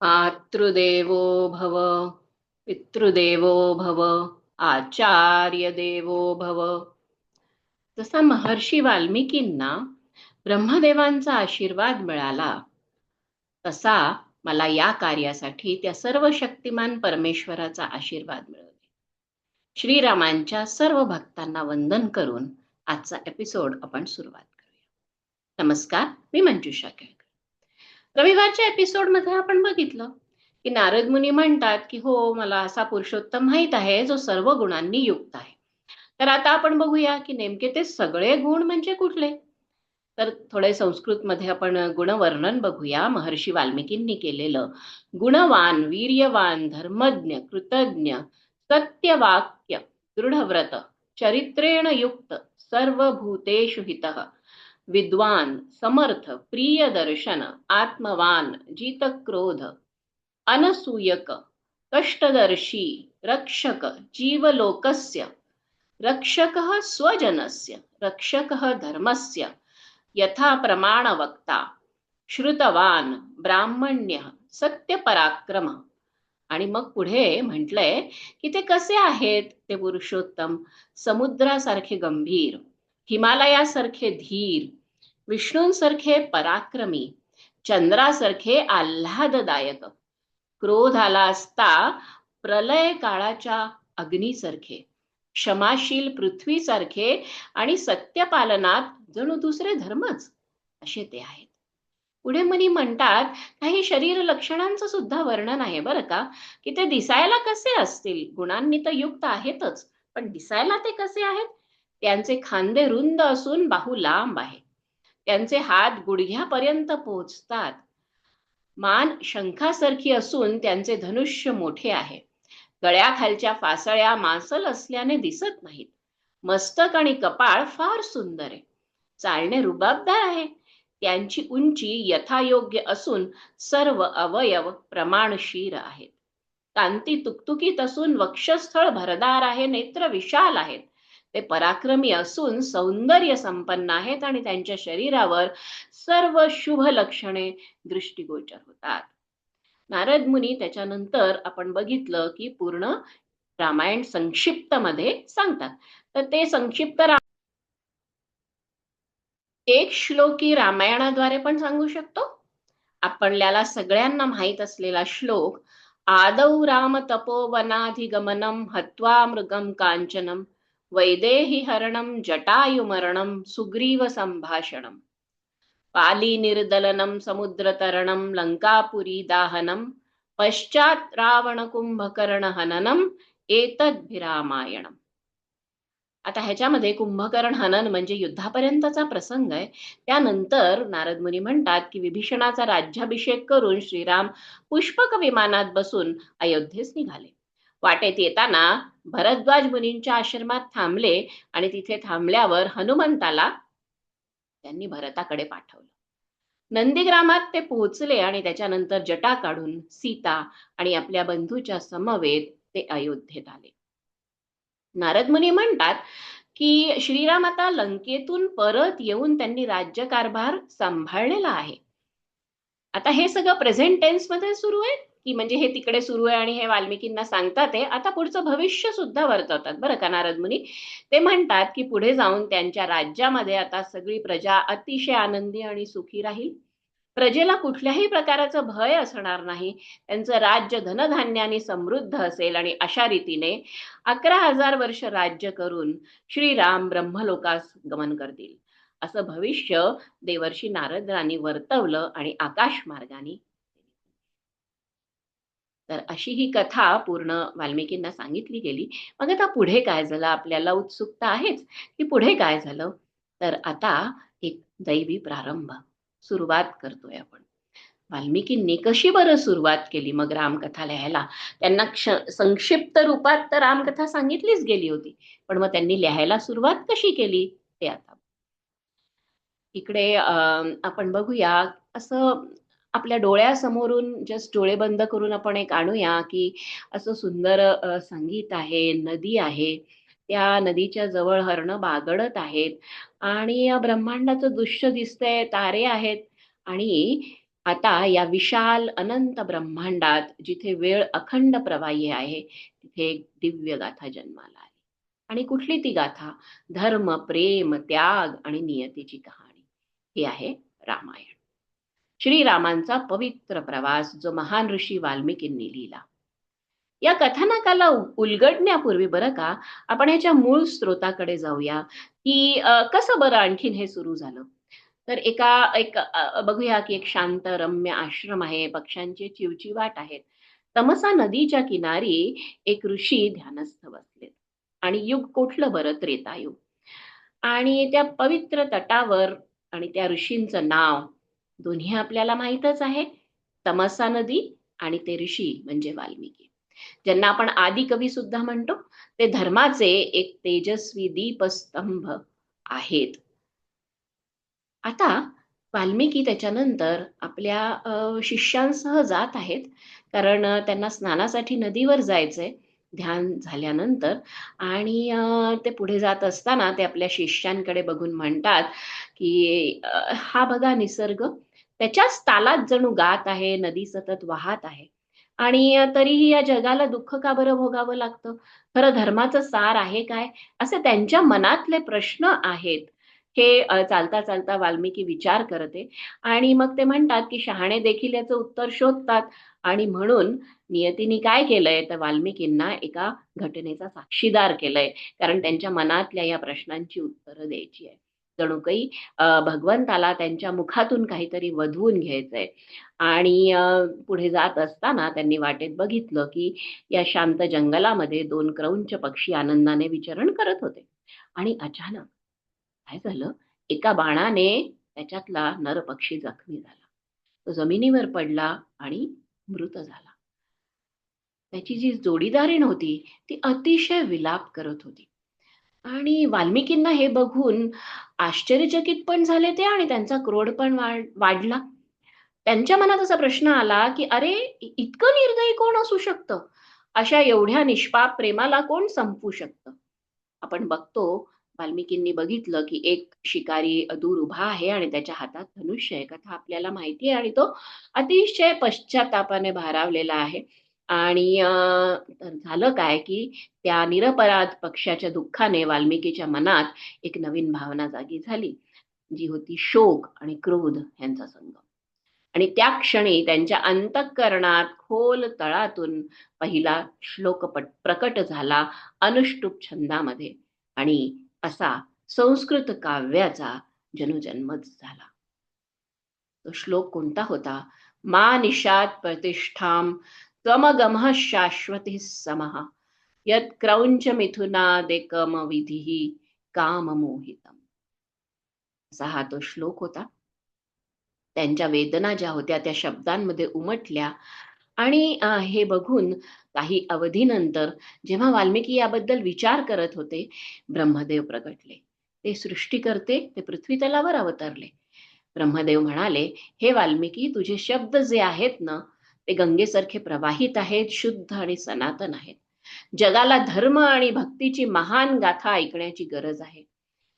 मातृदेवो भव पितृदेवो भव आचार्य देवो भव. जसा महर्षी वाल्मिकींना ब्रह्मदेवांचा आशीर्वाद मिळाला तसा मला या कार्यासाठी त्या सर्व शक्तिमान परमेश्वराचा आशीर्वाद मिळवले. श्रीरामांच्या सर्व भक्तांना वंदन करून आजचा एपिसोड आपण सुरुवात करूया. नमस्कार मी मंजुषा केळ रविवारच्या एपिसोडमध्ये आपण बघितलं की नारद मुनी म्हणतात की हो मला असा पुरुषोत्तम माहीत आहे जो सर्व गुणांनी युक्त आहे. तर आता आपण बघूया की नेमके ते सगळे गुण म्हणजे कुठले? तर थोडे संस्कृत मध्ये आपण गुणवर्णन बघूया. महर्षी वाल्मिकींनी केलेलं गुणवान वीर्यवान धर्मज्ञ कृतज्ञ सत्यवाक्य दृढव्रत चरित्रेण युक्त सर्व भूतेषु हितः. विद्वान समर्थ प्रिय दर्शन आत्मवान जितक्रोध अनसूयक कष्टदर्शी रक्षक जीवलोकस्य रक्षकः स्वजनस्य रक्षकः धर्मस्य यथा प्रमाणवक्ता श्रुतवान ब्राह्मण्य सत्यपराक्रम. आणि मग पुढे म्हटलंय की ते कसे आहेत? ते पुरुषोत्तम समुद्रासारखे गंभीर हिमालयासारखे धीर विष्णूंसारखे पराक्रमी चंद्रासारखे आल्हाददायक क्रोध आला असता प्रलय काळाच्या अग्नीसारखे क्षमाशील पृथ्वीसारखे आणि सत्यपालनात जणू दुसरे धर्मच असे ते आहेत. पुढे मनी म्हणतात काही शरीर लक्षणांचं सुद्धा वर्णन आहे बरं का की ते दिसायला कसे असतील? गुणांनी तर युक्त आहेतच पण दिसायला ते कसे आहेत? त्यांचे खांदे रुंद असून बाहू लांब आहे. त्यांचे हात गुडघ्यापर्यंत पोहोचतात. मान शंखासारखी असून त्यांचे धनुष्य मोठे आहे. गळ्याखालच्या फासळ्या मांसल असल्याने दिसत नाहीत. मस्तक आणि कपाळ फार सुंदर आहे. चालणे रुबाबदार आहे. त्यांची उंची यथायोग्य असून सर्व अवयव प्रमाणशीर आहेत. कांती तुकतुकीत असून वक्षस्थळ भरदार आहे नेत्र विशाल आहेत. ते पराक्रमी असून सौंदर्य संपन्न आहेत आणि त्यांच्या शरीरावर सर्व शुभ लक्षणे दृष्टीगोचर होतात. नारद मुनी त्याच्यानंतर आपण बघितलं की पूर्ण रामायण संक्षिप्त मध्ये सांगतात. तर ते संक्षिप्त एक श्लोकी रामायणाद्वारे पण सांगू शकतो. आपल्याला सगळ्यांना माहीत असलेला श्लोक आदौ राम तपोवनाधिगमनम हत्वा मृगम कांचनम वैदेही हरणं जटायुमरणं सुग्रीव पालीनिर्दलनं पाली लङ्कापुरी दाहनं लंकापुरी दाहनम पश्चात रावण कुंभकर्ण एतद्भिरामायणम. आता ह्याच्यामध्ये कुंभकर्ण हनन म्हणजे युद्धापर्यंतचा प्रसंग आहे. त्यानंतर नारद मुनी म्हणतात की विभीषणाचा राज्याभिषेक करून श्रीराम पुष्पक विमानात बसून अयोध्येस निघाले. वाटेत येताना भरद्वाज मुनींच्या आश्रमात थांबले आणि तिथे थांबल्यावर हनुमंताला त्यांनी भरताकडे पाठवलं. नंदीग्रामात ते पोहोचले आणि त्याच्यानंतर जटा काढून सीता आणि आपल्या बंधूच्या समवेत ते अयोध्येत आले. नारद मुनी म्हणतात की श्रीराम आता लंकेतून परत येऊन त्यांनी राज्यकारभार सांभाळलेला आहे. आता हे सगळं प्रेझेंट टेन्समध्ये सुरू आहे की म्हणजे हे तिकडे सुरू आहे आणि हे वाल्मिकींना सांगतात हे आता पुढचं भविष्य सुद्धा वर्तवतात. बरं का नारद मुनी? ते म्हणतात की पुढे जाऊन त्यांच्या राज्यामध्ये आता सगळी प्रजा अतिशय आनंदी आणि सुखी राहील. प्रजेला कुठल्याही प्रकाराचं भय असणार नाही. त्यांचं राज्य धनधान्याने समृद्ध असेल आणि अशा रीतीने अकरा हजार वर्ष राज्य करून श्रीराम ब्रह्मलोकास गमन करतील. असं भविष्य देवर्षी नारदांनी वर्तवलं आणि आकाश मार्गाने तर अशी ही कथा पूर्ण वाल्मिकींना सांगितली गेली. मग आता पुढे काय झालं? आपल्याला उत्सुकता आहेच की पुढे काय झालं? तर आता एक दैवी प्रारंभ सुरुवात करतोय आपण. वाल्मिकींनी कशी बरं सुरुवात केली मग रामकथा लिहायला? त्यांना क्ष संक्षिप्त रूपात तर रामकथा सांगितलीच गेली होती. पण मग त्यांनी लिहायला सुरुवात कशी केली? ते आता. इकडे आपण बघूया असं आपल्या डोळ्यासमोरून जस्ट डोळे बंद करून आपण एक आणूया की असं सुंदर संगीत आहे नदी आहे. त्या नदीच्या जवळ हरण बागडत आहेत आणि ब्रह्मांडाचं दृश्य दिसतंय तारे आहेत आणि आता या विशाल अनंत ब्रह्मांडात जिथे वेळ अखंड प्रवाही आहे तिथे एक दिव्य गाथा जन्माला आली. आणि कुठली ती गाथा? धर्म प्रेम त्याग आणि नियतीची कहाणी. ही आहे रामायण. श्रीरामांचा पवित्र प्रवास जो महान ऋषी वाल्मिकींनी लिहिला. या कथानकाला उलगडण्यापूर्वी बरं का आपण याच्या मूळ स्रोताकडे जाऊया. की कसं बरं आणखीन हे सुरू झालं? तर एका एक बघूया की एक शांत रम्य आश्रम आहे पक्ष्यांचे चिवचिवाट आहेत तमसा नदीच्या किनारी एक ऋषी ध्यानस्थ बसलेत आणि युग कोठलं बरं? त्रेतायुग. आणि त्या पवित्र तटावर आणि त्या ऋषींचं नाव दोन्ही आपल्याला माहीतच आहे. तमसा नदी आणि ते ऋषी म्हणजे वाल्मिकी. ज्यांना आपण आदी कवी सुद्धा म्हणतो ते धर्माचे एक तेजस्वी दीपस्तंभ आहेत. आता वाल्मिकी त्याच्यानंतर आपल्या शिष्यांसह जात आहेत. कारण त्यांना स्नानासाठी नदीवर जायचंय ध्यान झाल्यानंतर. आणि ते पुढे जात असताना ते आपल्या शिष्यांकडे बघून म्हणतात की हा बघा निसर्ग त्याच्याच तालात जणू गात आहे नदी सतत वाहत आहे. आणि तरीही या जगाला दुःख का बरं भोगावं लागतं? खरं धर्माचं सार आहे काय? असे त्यांच्या मनातले प्रश्न आहेत. हे चालता चालता वाल्मिकी विचार करते. आणि मग ते म्हणतात की शहाणे देखील याचं उत्तर शोधतात. आणि म्हणून नियतीने काय केलंय? तर वाल्मिकींना एका घटनेचा साक्षीदार केलंय. कारण त्यांच्या मनातल्या या प्रश्नांची उत्तरं द्यायची आहे जणू काही भगवंताला त्यांच्या मुखातून काहीतरी वधवून घ्यायचंय. आणि पुढे जात असताना त्यांनी वाटेत बघितलं की या शांत जंगलामध्ये दोन क्रौंच पक्षी आनंदाने विचरण करत होते. आणि अचानक काय झालं? एका बाणाने त्याच्यातला नर पक्षी जखमी झाला. तो जमिनीवर पडला आणि मृत झाला. त्याची जी जोडीदारीण होती ती अतिशय विलाप करत होती. आणि वाल्मिकींना हे बघून आश्चर्यचकित पण झाले ते आणि त्यांचा क्रोध पण वाढला. त्यांच्या मनात असा प्रश्न आला की अरे इतकं निर्दयी कोण असू शकतं? अशा एवढ्या निष्पाप प्रेमाला कोण संपू शकतं? आपण बघतो वाल्मिकींनी बघितलं की एक शिकारी दूर उभा आहे आणि त्याच्या हातात धनुष्य आहे. कथा आपल्याला माहिती आहे आणि तो अतिशय पश्चातापाने भारावलेला आहे. आणि झालं काय की त्या निरपराध पक्षाच्या दुःखाने वाल्मिकीच्या मनात एक नवीन भावना जागी झाली जी होती शोक आणि क्रोध यांचा संगम. आणि त्या क्षणी त्यांच्या अंतःकरणात खोल तळातून पहिला श्लोक प्रकट झाला अनुष्टुप छंदामध्ये आणि असा संस्कृत काव्याचा जनुजन्मच झाला. तो श्लोक कोणता होता? मा निषाद प्रतिष्ठाम त्वमगमः शाश्वती समः। यत क्रौंच मिथुनादिकम विधि काम मोहितम असा हा तो श्लोक होता। त्यांच्या वेदना ज्या होत्या त्या शब्दांमध्ये उमटल्या. आणि हे बघून काही अवधीनंतर जेव्हा वाल्मिकी याबद्दल विचार करत होते ब्रह्मदेव प्रगटले. ते सृष्टी करते ते पृथ्वी तलावर अवतरले. ब्रह्मदेव म्हणाले हे वाल्मिकी तुझे शब्द जे आहेत ना ते गंगेसारखे प्रवाहित आहेत शुद्ध आणि सनातन आहेत. जगाला धर्म आणि भक्तीची महान गाथा ऐकण्याची गरज आहे.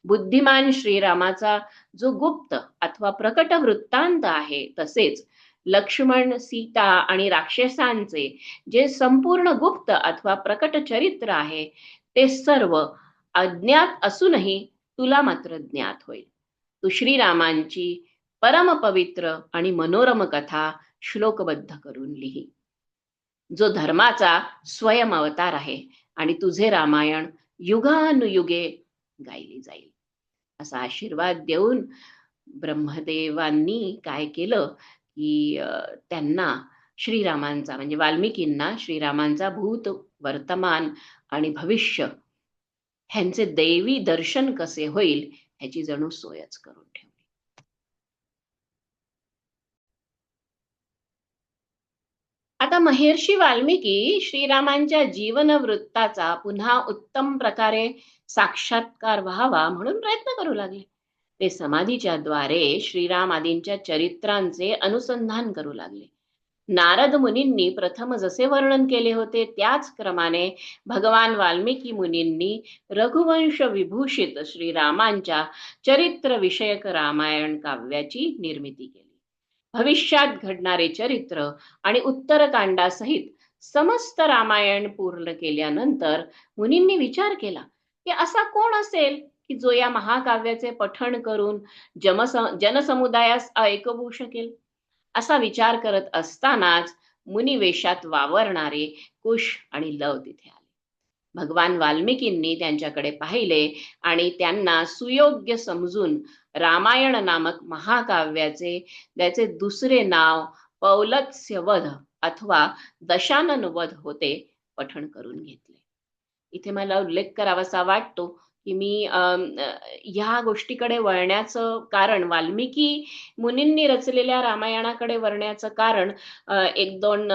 बुद्धिमान श्रीरामाचा जो गुप्त अथवा प्रकट वृत्तांत आहे तसेच लक्ष्मण सीता आणि राक्षसांचे जे संपूर्ण गुप्त अथवा प्रकट चरित्र आहे ते सर्व अज्ञात असूनही तुला मात्र ज्ञात होईल. तू श्रीरामांची परमपवित्र आणि मनोरम कथा श्लोकबद्ध करून लिही. जो धर्माचा स्वयं अवतार आहे आणि तुझे रामायण युगानुयुगे गायली जाईल. असा आशीर्वाद देऊन ब्रह्मदेवांनी काय केलं की त्यांना श्रीरामांचा म्हणजे वाल्मिकींना श्रीरामांचा भूत वर्तमान आणि भविष्य ह्यांचे दैवी दर्शन कसे होईल ह्याची जणू सोयच करून ठेव. आता महर्षी वाल्मिकी श्रीरामांच्या जीवन वृत्ताचा पुन्हा उत्तम प्रकारे साक्षात्कार व्हावा म्हणून प्रयत्न करू लागले. ते समाधीच्या द्वारे श्रीराम आदींच्या चरित्रांचे अनुसंधान करू लागले. नारद मुनींनी प्रथम जसे वर्णन केले होते त्याच क्रमाने भगवान वाल्मिकी मुनींनी रघुवंश विभूषित श्रीरामांच्या चरित्र विषयक रामायण काव्याची निर्मिती केली. भविष्यात घडणारे चरित्र आणि उत्तरकांडासहित समस्त रामायण पूर्ण केल्यानंतर मुनींनी विचार केला की असा कोण असेल की जो या महाकाव्याचे पठण करून जमस जनसमुदायास ऐकवू शकेल असा विचार करत असतानाच मुनिवेशात वावरणारे कुश आणि लव तिथे भगवान वाल्मिकींनी त्यांच्याकडे पाहिले आणि त्यांना सुयोग्य समजून रामायण नामक महाकाव्याचे त्याचे दुसरे नाव पौलत्स्यवध अथवा दशानन वध होते पठण करून घेतले. इथे मला उल्लेख करावासा वाटतो की मी ह्या गोष्टीकडे वळण्याचं कारण वाल्मिकी मुनींनी रचलेल्या रामायणाकडे वळण्याचं कारण एक दोन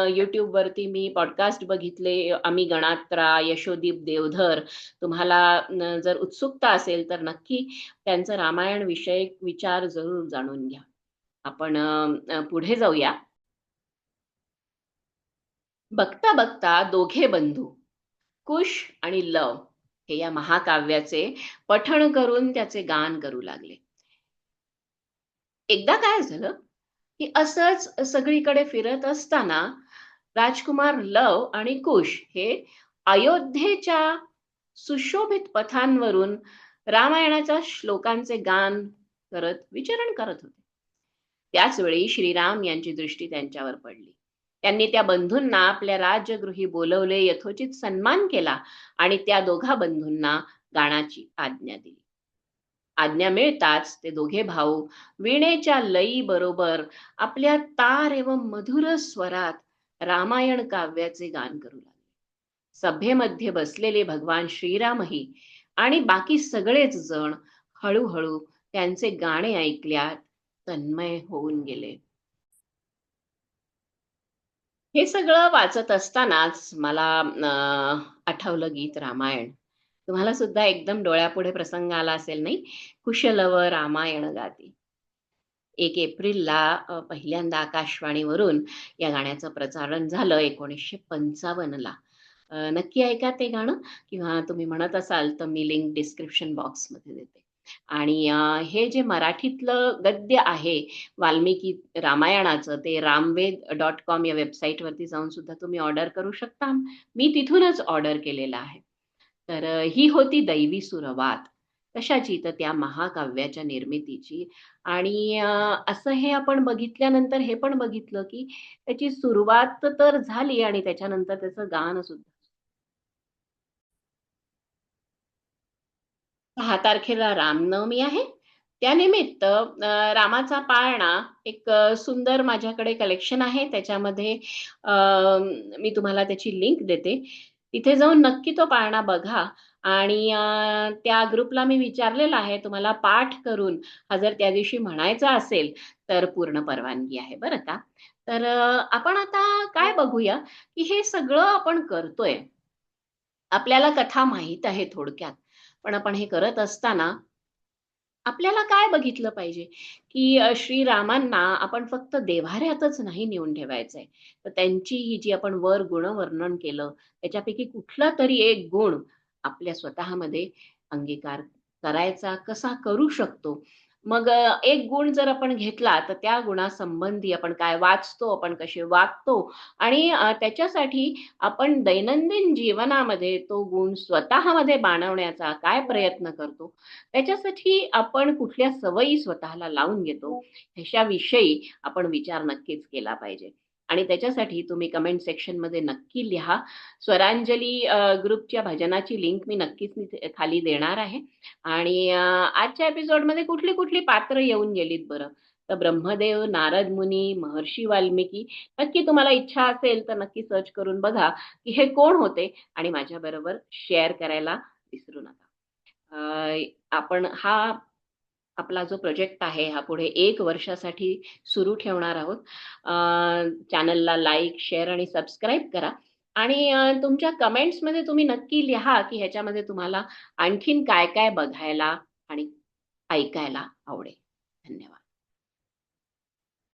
वरती मी पॉडकास्ट बघितले आम्ही गणात्रा यशोदीप देवधर तुम्हाला जर उत्सुकता असेल तर नक्की त्यांचं रामायण विषयक विचार जरूर जाणून घ्या. आपण पुढे जाऊया. बघता बघता दोघे बंधू कुश आणि लव. हे या महाकाव्याचे पठण करून त्याचे गान करू लागले. एकदा काय झालं? की असंच सगळीकडे फिरत असताना राजकुमार लव आणि कुश हे अयोध्येच्या सुशोभित पथांवरून रामायणाच्या श्लोकांचे गान करत विचरण करत होते. त्याच वेळी श्रीराम यांची दृष्टी त्यांच्यावर पडली. त्यांनी त्या बंधूंना आपल्या राजगृही बोलवले यथोचित सन्मान केला आणि त्या दोघा बंधूंना गाण्याची आज्ञा दिली. आज्ञा मिळताच ते दोघे भाऊ वीणेच्या लई बरोबर आपल्या तार एवं मधुर स्वरात रामायण काव्याचे गान करू लागले. सभेमध्ये बसलेले भगवान श्रीरामही आणि बाकी सगळेच जण हळूहळू त्यांचे गाणे ऐकल्यात तन्मय होऊन गेले. हे सगळं वाचत असतानाच मला आठवलं गीत रामायण. तुम्हाला सुद्धा एकदम डोळ्यापुढे प्रसंग आला असेल नाही? कुशलव रामायण गाती. एक एप्रिलला पहिल्यांदा आकाशवाणीवरून या गाण्याचं प्रसारण झालं एकोणीसशे पंचावन्नला. नक्की ऐका ते गाणं किंवा तुम्ही म्हणत असाल तर मी लिंक डिस्क्रिप्शन बॉक्समध्ये देते. आणि हे जे मराठीतलं गद्य आहे वाल्मिकी रामायणाचं ते रामवेद डॉट कॉम या वेबसाईटवरती जाऊन सुद्धा तुम्ही ऑर्डर करू शकता. मी तिथूनच ऑर्डर केलेलं आहे. तर ही होती दैवी सुरवात. कशाची? तर त्या महाकाव्याच्या निर्मितीची. आणि असं हे आपण बघितल्यानंतर हे पण बघितलं की त्याची सुरुवात तर झाली आणि त्याच्यानंतर त्याचं गाणं सुद्धा सहा तारखेला रामनवमी आहे. त्यानिमित्त रामाचा पाळणा एक सुंदर माझ्याकडे कलेक्शन आहे. त्याच्यामध्ये मी तुम्हाला त्याची लिंक देते. तिथे जाऊन नक्की तो पाळणा बघा. आणि त्या ग्रुपला मी विचारलेला आहे तुम्हाला पाठ करून हा जर त्या दिवशी म्हणायचा असेल तर पूर्ण परवानगी आहे बरं का? तर आपण आता काय बघूया की हे सगळं आपण करतोय. आपल्याला कथा माहीत आहे थोडक्यात. पण आपण हे करत असताना आपल्याला काय बघितलं पाहिजे? की श्रीरामांना आपण फक्त देव्हाऱ्यातच नाही नेऊन ठेवायचंय. तर त्यांची ही जी आपण वर गुण वर्णन केलं त्याच्यापैकी कुठला तरी एक गुण आपल्या स्वतःमध्ये अंगीकार करायचा कसा करू शकतो? मग एक गुण जर आपण घेतला तर त्या गुणासंबंधी आपण काय वाचतो आपण कसे वागतो आणि त्याच्यासाठी आपण दैनंदिन जीवनामध्ये तो गुण स्वतःमध्ये बाणवण्याचा काय प्रयत्न करतो त्याच्यासाठी आपण कुठल्या सवयी स्वतःला लावून घेतो ह्याच्याविषयी आपण विचार नक्कीच केला पाहिजे. आणि त्याच्यासाठी तुम्ही कमेंट सेक्शनमध्ये नक्की लिहा. स्वरांजली ग्रुपच्या भजनाची लिंक मी नक्कीच खाली देणार आहे. आणि आजच्या एपिसोडमध्ये कुठली कुठली पात्र येऊन गेलीत बरं? तर ब्रह्मदेव नारद मुनी महर्षी वाल्मिकी नक्की तुम्हाला इच्छा असेल तर नक्की सर्च करून बघा की हे कोण होते आणि माझ्याबरोबर शेअर करायला विसरू नका. आपण हा आपला जो प्रोजेक्ट आहे हा पुढे एक वर्षासाठी सुरू ठेवणार आहोत. चॅनलला लाईक शेअर आणि सबस्क्राईब करा. आणि तुमच्या कमेंट्समध्ये तुम्ही नक्की लिहा की ह्याच्यामध्ये तुम्हाला आणखीन काय काय बघायला आणि ऐकायला आवडेल. धन्यवाद.